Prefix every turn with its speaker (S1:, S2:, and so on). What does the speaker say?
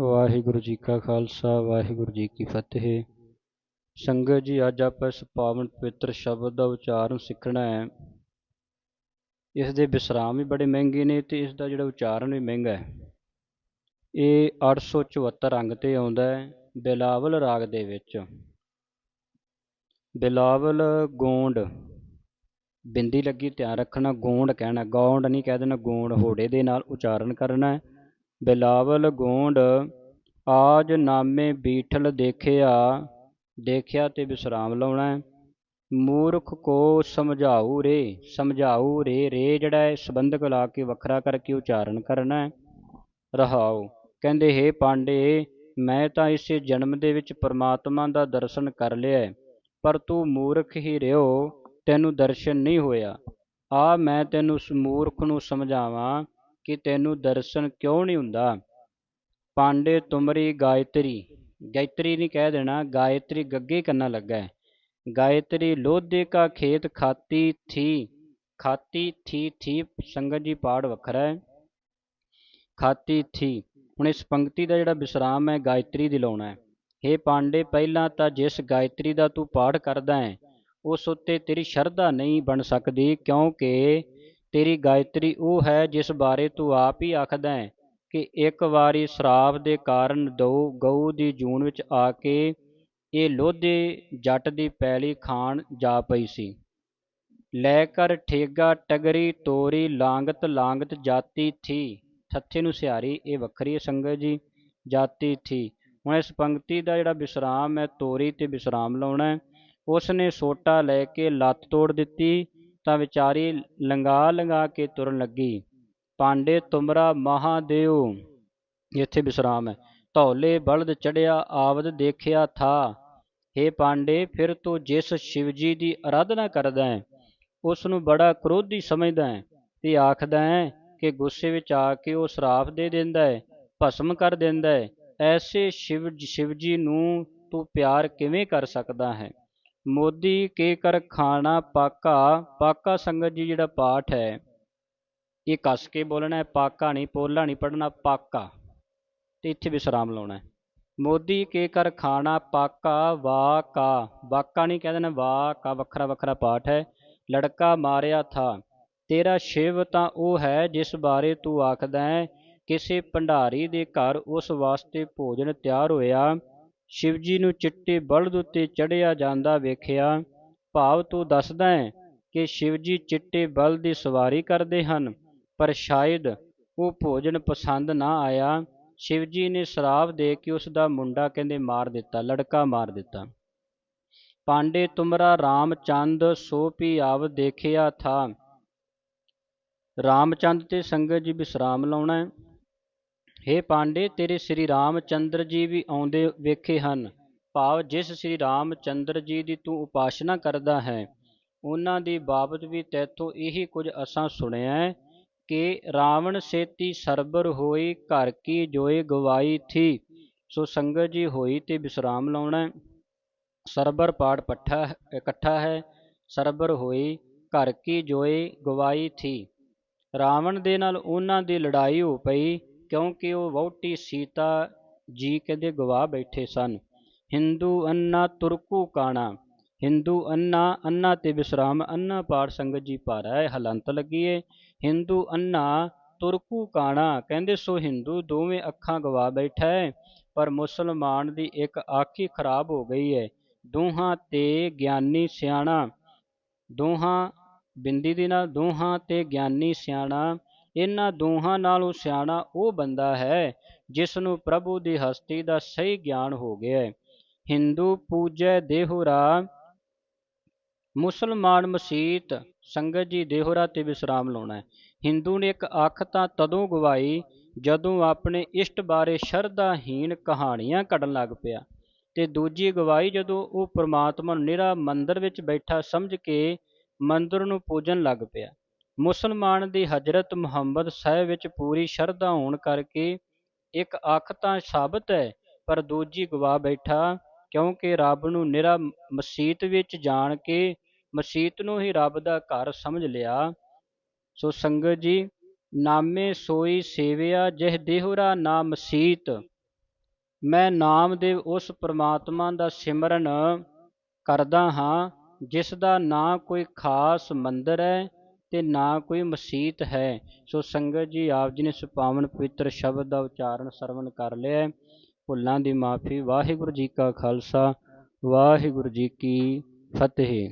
S1: ਵਾਹਿਗੁਰੂ ਜੀ ਕਾ ਖਾਲਸਾ, ਵਾਹਿਗੁਰੂ ਜੀ ਕੀ ਫਤਿਹ। ਸੰਗਤ ਜੀ, ਅੱਜ ਆਪਾਂ ਇਸ ਪਾਵਨ ਪਵਿੱਤਰ ਸ਼ਬਦ ਦਾ ਉਚਾਰਨ ਸਿੱਖਣਾ ਹੈ। ਇਸ ਦੇ ਵਿਸਰਾਮ ਵੀ ਬੜੇ ਮਹਿੰਗੇ ਨੇ ਤੇ ਇਸ ਦਾ ਜਿਹੜਾ ਉਚਾਰਨ ਵੀ ਮਹਿੰਗਾ ਹੈ। ਇਹ 874 ਅੰਗ ਤੇ ਆਉਂਦਾ ਹੈ, ਬਿਲਾਵਲ ਰਾਗ ਦੇ ਵਿੱਚ। ਬਿਲਾਵਲ, ਗੋਂਡ। ਬਿੰਦੀ ਲੱਗੀ, ਧਿਆਨ ਰੱਖਣਾ, ਗੋਂਡ ਕਹਿਣਾ। ਗੌਂਡ ਨਹੀਂ ਕਹਿ ਦੇਣਾ, ਗੋਂਡ ਹੋੜੇ ਦੇ ਨਾਲ ਉਚਾਰਨ ਕਰਨਾ ਹੈ। ਬਿਲਾਵਲ ਗੋਂਡ, ਆਜ ਨਾਮੇ ਬੀਠਲ ਦੇਖਿਆ ਦੇਖਿਆ ਤੇ ਵਿਸਰਾਮ ਲਾਉਣਾ ਮੂਰਖ ਕੋ ਸਮਝਾਉ ਰੇ ਸਮਝਾਉ ਰੇ ਰੇ ਜਿਹੜਾ ਹੈ, ਸੰਬੰਧਕ ਲਾ ਕੇ ਵੱਖਰਾ ਕਰਕੇ ਉਚਾਰਨ ਕਰਨਾ ਹੈ। ਰਹਾਉ, ਕਹਿੰਦੇ, ਹੇ ਪਾਂਡੇ, ਮੈਂ ਤਾਂ ਇਸੇ ਜਨਮ ਦੇ ਵਿੱਚ ਪਰਮਾਤਮਾ ਦਾ ਦਰਸ਼ਨ ਕਰ ਲਿਆ ਪਰ ਤੂੰ ਮੂਰਖ ਹੀ ਰਿਓ ਤੈਨੂੰ ਦਰਸ਼ਨ ਨਹੀਂ ਹੋਇਆ। ਆ ਮੈਂ ਤੈਨੂੰ ਉਸ ਮੂਰਖ ਨੂੰ ਸਮਝਾਵਾਂ ਕਿ ਤੈਨੂੰ ਦਰਸ਼ਨ ਕਿਉਂ ਨਹੀਂ ਹੁੰਦਾ? ਪਾਂਡੇ ਤੁਮਰੀ ਗਾਇਤਰੀ। ਗਾਇਤਰੀ ਨਹੀਂ ਕਹਿ ਦੇਣਾ, ਗਾਇਤਰੀ ਗੱਗੇ ਕੰਨਾ ਲੱਗਾ ਗਾਇਤਰੀ ਲੋਧੇ ਕਾ ਖੇਤ ਖਾਤੀ ਥੀ ਖਾਤੀ ਥੀ ਥੀ, ਸੰਗਤ ਜੀ ਪਾੜ ਵੱਖਰਾ ਹੈ। ਖਾਤੀ ਥੀ। ਹੁਣ ਇਸ ਪੰਕਤੀ ਦਾ ਜਿਹੜਾ ਵਿਸਰਾਮ ਹੈ, ਗਾਇਤਰੀ ਦੀ ਲਾਉਣਾ ਹੈ। हे ਪਾਂਡੇ, ਪਹਿਲਾਂ ਤਾਂ ਜਿਸ ਗਾਇਤਰੀ ਦਾ ਤੂੰ ਪਾਠ ਕਰਦਾ ਹੈ, ਉਸ ਉੱਤੇ ਤੇਰੀ ਸ਼ਰਧਾ ਨਹੀਂ ਬਣ ਸਕਦੀ, ਕਿਉਂਕਿ ਤੇਰੀ ਗਾਇਤਰੀ ਉਹ ਹੈ ਜਿਸ ਬਾਰੇ ਤੂੰ ਆਪ ਹੀ ਆਖਦਾ ਹੈ ਕਿ ਇੱਕ ਵਾਰੀ ਸ਼ਰਾਬ ਦੇ ਕਾਰਨ ਦਊ, ਗਊ ਦੀ ਜੂਨ ਵਿੱਚ ਆ ਕੇ ਇਹ ਲੋਧੇ ਜੱਟ ਦੀ ਪੈਲੀ ਖਾਣ ਜਾ ਪਈ ਸੀ। ਲੈ ਕਰ ਠੇਗਾ ਟਗਰੀ ਤੋਰੀ ਲਾਂਗਤ ਲਾਂਗਤ ਜਾਤੀ ਥੀ। ਥੱਥੇ ਨੂੰ ਸਿਹਾਰੀ, ਇਹ ਵੱਖਰੀ ਸੰਗਤ ਜੀ, ਜਾਤੀ ਥੀ। ਹੁਣ ਇਸ ਪੰਕਤੀ ਦਾ ਜਿਹੜਾ ਵਿਸਰਾਮ ਹੈ, ਤੋਰੀ ਤੇ ਵਿਸਰਾਮ ਲਾਉਣਾ ਹੈ ਉਸ ਨੇ ਸੋਟਾ ਲੈ ਕੇ ਲੱਤ ਤੋੜ ਦਿੱਤੀ। ਤਾਂ ਵਿਚਾਰੀ ਲੰਗਾ ਲੰਗਾ ਕੇ ਤੁਰਨ ਲੱਗੀ। ਪਾਂਡੇ ਤੁਮਰਾ ਮਹਾਦੇਵ, ਇੱਥੇ ਵਿਸਰਾਮ ਹੈ। ਧੌਲੇ ਬਲਦ ਚੜਿਆ ਆਵਦ ਦੇਖਿਆ ਥਾ। हे ਪਾਂਡੇ, ਫਿਰ ਤੂੰ ਜਿਸ ਸ਼ਿਵਜੀ ਦੀ ਅਰਾਧਨਾ ਕਰਦਾ ਹੈ ਉਸ ਨੂੰ ਬੜਾ ਕ੍ਰੋਧੀ ਸਮਝਦਾ ਹੈ ਤੇ ਆਖਦਾ ਹੈ ਕਿ ਗੁੱਸੇ ਵਿੱਚ ਆ ਕੇ ਉਹ ਸ਼ਰਾਪ ਦੇ ਦਿੰਦਾ ਹੈ, ਭਸਮ ਕਰ ਦਿੰਦਾ ਹੈ। ਐਸੇ ਸ਼ਿਵ, ਸ਼ਿਵਜੀ ਨੂੰ ਤੂੰ ਪਿਆਰ ਕਿਵੇਂ ਕਰ ਸਕਦਾ ਹੈ? ਮੋਦੀ ਕੇ ਕਰ ਖਾਣਾ ਪਾਕਾ ਪਾਕਾ ਸੰਗਤ ਜੀ ਜਿਹੜਾ ਪਾਠ ਹੈ, ਇਹ ਕੱਸ ਕੇ ਬੋਲਣਾ ਹੈ, ਪਾਕਾ ਨਹੀਂ, ਪੋਲਾ ਨਹੀਂ ਪੜਨਾ ਪਾਕਾ। ਤੇ ਇੱਥੇ ਵਿਸਰਾਮ ਲਾਉਣਾ ਹੈ। ਮੋਦੀ ਕੇ ਕਰ ਖਾਣਾ ਪਾਕਾ ਵਾ ਕਾ ਵਾਕਾ ਨਹੀਂ ਕਹਿੰਦੇ ਨੇ ਵਾ ਕਾ ਵੱਖਰਾ ਵੱਖਰਾ ਪਾਠ ਹੈ। ਲੜਕਾ ਮਾਰਿਆ ਥਾ। ਤੇਰਾ ਸ਼ਿਵ ਤਾਂ ਉਹ ਹੈ ਜਿਸ ਬਾਰੇ ਤੂੰ ਆਖਦਾ ਹੈ। ਕਿਸੇ ਭੰਡਾਰੀ ਦੇ ਘਰ ਉਸ ਵਾਸਤੇ ਭੋਜਨ ਤਿਆਰ ਹੋਇਆ। ਸ਼ਿਵਜੀ ਨੂੰ ਚਿੱਟੇ ਬਲਦ ਉੱਤੇ ਚੜਿਆ ਜਾਂਦਾ ਵੇਖਿਆ, ਭਾਵ ਤੂੰ ਦੱਸਦਾ ਹੈ ਕਿ ਸ਼ਿਵਜੀ ਚਿੱਟੇ ਬਲਦ ਦੀ ਸਵਾਰੀ ਕਰਦੇ ਹਨ, ਪਰ ਸ਼ਾਇਦ ਉਹ ਭੋਜਨ ਪਸੰਦ ਨਾ ਆਇਆ। ਸ਼ਿਵਜੀ ਨੇ ਸ਼ਰਾਬ ਦੇ ਕੇ ਉਸ ਦਾ ਮੁੰਡਾ ਕਹਿੰਦੇ ਮਾਰ ਦਿੱਤਾ, ਲੜਕਾ ਮਾਰ ਦਿੱਤਾ। ਪਾਂਡੇ ਤੁਮਰਾ ਰਾਮਚੰਦ ਸੋ ਪੀ ਆਵ ਦੇਖਿਆ ਥਾ। ਰਾਮਚੰਦ ਤੇ ਸੰਗਤ ਜੀ ਵਿਸਰਾਮ ਲਾਉਣਾ ਹੇ ਪਾਂਡੇ, ਤੇਰੇ ਸ੍ਰੀ ਰਾਮ ਚੰਦਰ ਜੀ ਵੀ ਆਉਂਦੇ ਵੇਖੇ ਹਨ। ਭਾਵ ਜਿਸ ਸ੍ਰੀ ਰਾਮ ਚੰਦਰ ਜੀ ਦੀ ਤੂੰ ਉਪਾਸ਼ਨਾ ਕਰਦਾ ਹੈ, ਉਹਨਾਂ ਦੀ ਬਾਬਤ ਵੀ ਤੈਥੋਂ ਇਹੀ ਕੁਝ ਅਸਾਂ ਸੁਣਿਆ ਕਿ ਰਾਵਣ ਸੇਤੀ ਸਰਬਰ ਹੋਈ, ਘਰ ਕੀ ਜੋਏ ਗਵਾਈ ਥੀ, ਸੋ ਸੰਗਤ ਜੀ ਹੋਈ ਤੇ ਵਿਸਰਾਮ ਲਾਉਣਾ ਸਰਬਰ ਪਾਠ ਪੱਠਾ ਇਕੱਠਾ ਹੈ, ਸਰਬਰ ਹੋਈ, ਘਰ ਕੀ ਜੋਏ ਗਵਾਈ ਥੀ। ਰਾਵਣ ਦੇ ਨਾਲ ਉਹਨਾਂ ਦੀ ਲੜਾਈ ਹੋ ਪਈ ਕਿਉਂਕਿ ਉਹ ਵਹੁਟੀ ਸੀਤਾ ਜੀ ਕਹਿੰਦੇ ਗਵਾ ਬੈਠੇ ਸਨ। ਹਿੰਦੂ ਅੰਨਾ ਤੁਰਕੂ ਕਾਣਾ, ਹਿੰਦੂ ਅੰਨਾ ਅੰਨਾ ਤੇ ਵਿਸਰਾਮ, ਅੰਨਾ ਪਾਠ ਸੰਗਤ ਜੀ ਭਾਰਾ ਹੈ, ਹਲੰਤ ਲੱਗੀਏ। ਹਿੰਦੂ ਅੰਨਾ ਤੁਰਕੂ ਕਾਣਾ, ਕਹਿੰਦੇ ਸੋ ਹਿੰਦੂ ਦੋਵੇਂ ਅੱਖਾਂ ਗਵਾ ਬੈਠਾ ਹੈ, ਪਰ ਮੁਸਲਮਾਨ ਦੀ ਇੱਕ ਅੱਖ ਹੀ ਖਰਾਬ ਹੋ ਗਈ ਹੈ। ਦੋਹਾਂ ਤੇ ਗਿਆਨੀ ਸਿਆਣਾ, ਦੋਹਾਂ ਬਿੰਦੀ ਦੇ ਨਾਲ, ਦੋਹਾਂ ਤੇ ਗਿਆਨੀ ਸਿਆਣਾ ਇਹਨਾਂ ਦੋਹਾਂ ਨਾਲੋਂ ਸਿਆਣਾ ਉਹ ਬੰਦਾ ਹੈ ਜਿਸ ਨੂੰ ਪ੍ਰਭੂ ਦੀ ਹਸਤੀ ਦਾ ਸਹੀ ਗਿਆਨ ਹੋ ਗਿਆ ਹੈ। ਹਿੰਦੂ ਪੂਜੈ ਦੇਹੁਰਾ, ਮੁਸਲਮਾਨ ਮਸੀਤ ਸੰਗਤ ਜੀ ਦੇਹੁਰਾ ਤੇ ਵਿਸਰਾਮ ਲਾਉਣਾ ਹੈ। ਹਿੰਦੂ ਨੇ ਇੱਕ ਅੱਖ ਤਾਂ ਤਦੋਂ ਗਵਾਈ ਜਦੋਂ ਆਪਣੇ ਇਸ਼ਟ ਬਾਰੇ ਸ਼ਰਧਾਹੀਣ ਕਹਾਣੀਆਂ ਕੱਢਣ ਲੱਗ ਪਿਆ ਤੇ ਦੂਜੀ ਗਵਾਈ ਜਦੋਂ ਉਹ ਪ੍ਰਮਾਤਮਾ ਨੂੰ ਨਿਰਾ ਮੰਦਰ ਵਿੱਚ ਬੈਠਾ ਸਮਝ ਕੇ ਮੰਦਰ ਨੂੰ ਪੂਜਣ ਲੱਗ ਪਿਆ। ਮੁਸਲਮਾਨ ਦੀ ਹਜ਼ਰਤ ਮੁਹੰਮਦ ਸਾਹਿਬ ਵਿੱਚ ਪੂਰੀ ਸ਼ਰਧਾ ਹੋਣ ਕਰਕੇ ਇੱਕ ਅੱਖ ਤਾਂ ਸਾਬਤ ਹੈ, ਪਰ ਦੂਜੀ ਗਵਾ ਬੈਠਾ, ਕਿਉਂਕਿ ਰੱਬ ਨੂੰ ਨਿਰਾ ਮਸੀਤ ਵਿੱਚ ਜਾਣ ਕੇ ਮਸੀਤ ਨੂੰ ਹੀ ਰੱਬ ਦਾ ਘਰ ਸਮਝ ਲਿਆ। ਸੋ ਸੰਗਤ ਜੀ, ਨਾਮੇ ਸੋਈ ਸੇਵਿਆ, ਜਿਹ ਦੇਹੁਰਾ ਨਾ ਮਸੀਤ। ਮੈਂ ਨਾਮਦੇਵ ਉਸ ਪ੍ਰਮਾਤਮਾ ਦਾ ਸਿਮਰਨ ਕਰਦਾ ਹਾਂ, ਜਿਸ ਦਾ ਨਾ ਕੋਈ ਖਾਸ ਮੰਦਰ ਹੈ ਤੇ ਨਾ ਕੋਈ ਮਸੀਤ ਹੈ। ਸੋ ਸੰਗਤ ਜੀ, ਆਪ ਜੀ ਨੇ ਇਸ ਪਾਵਨ ਪਵਿੱਤਰ ਸ਼ਬਦ ਦਾ ਉਚਾਰਨ ਸਰਵਣ ਕਰ ਲਿਆ ਭੁੱਲਾਂ ਦੀ ਮਾਫੀ, ਵਾਹਿਗੁਰੂ ਜੀ ਕਾ ਖਾਲਸਾ, ਵਾਹਿਗੁਰੂ ਜੀ ਕੀ ਫਤਿਹ।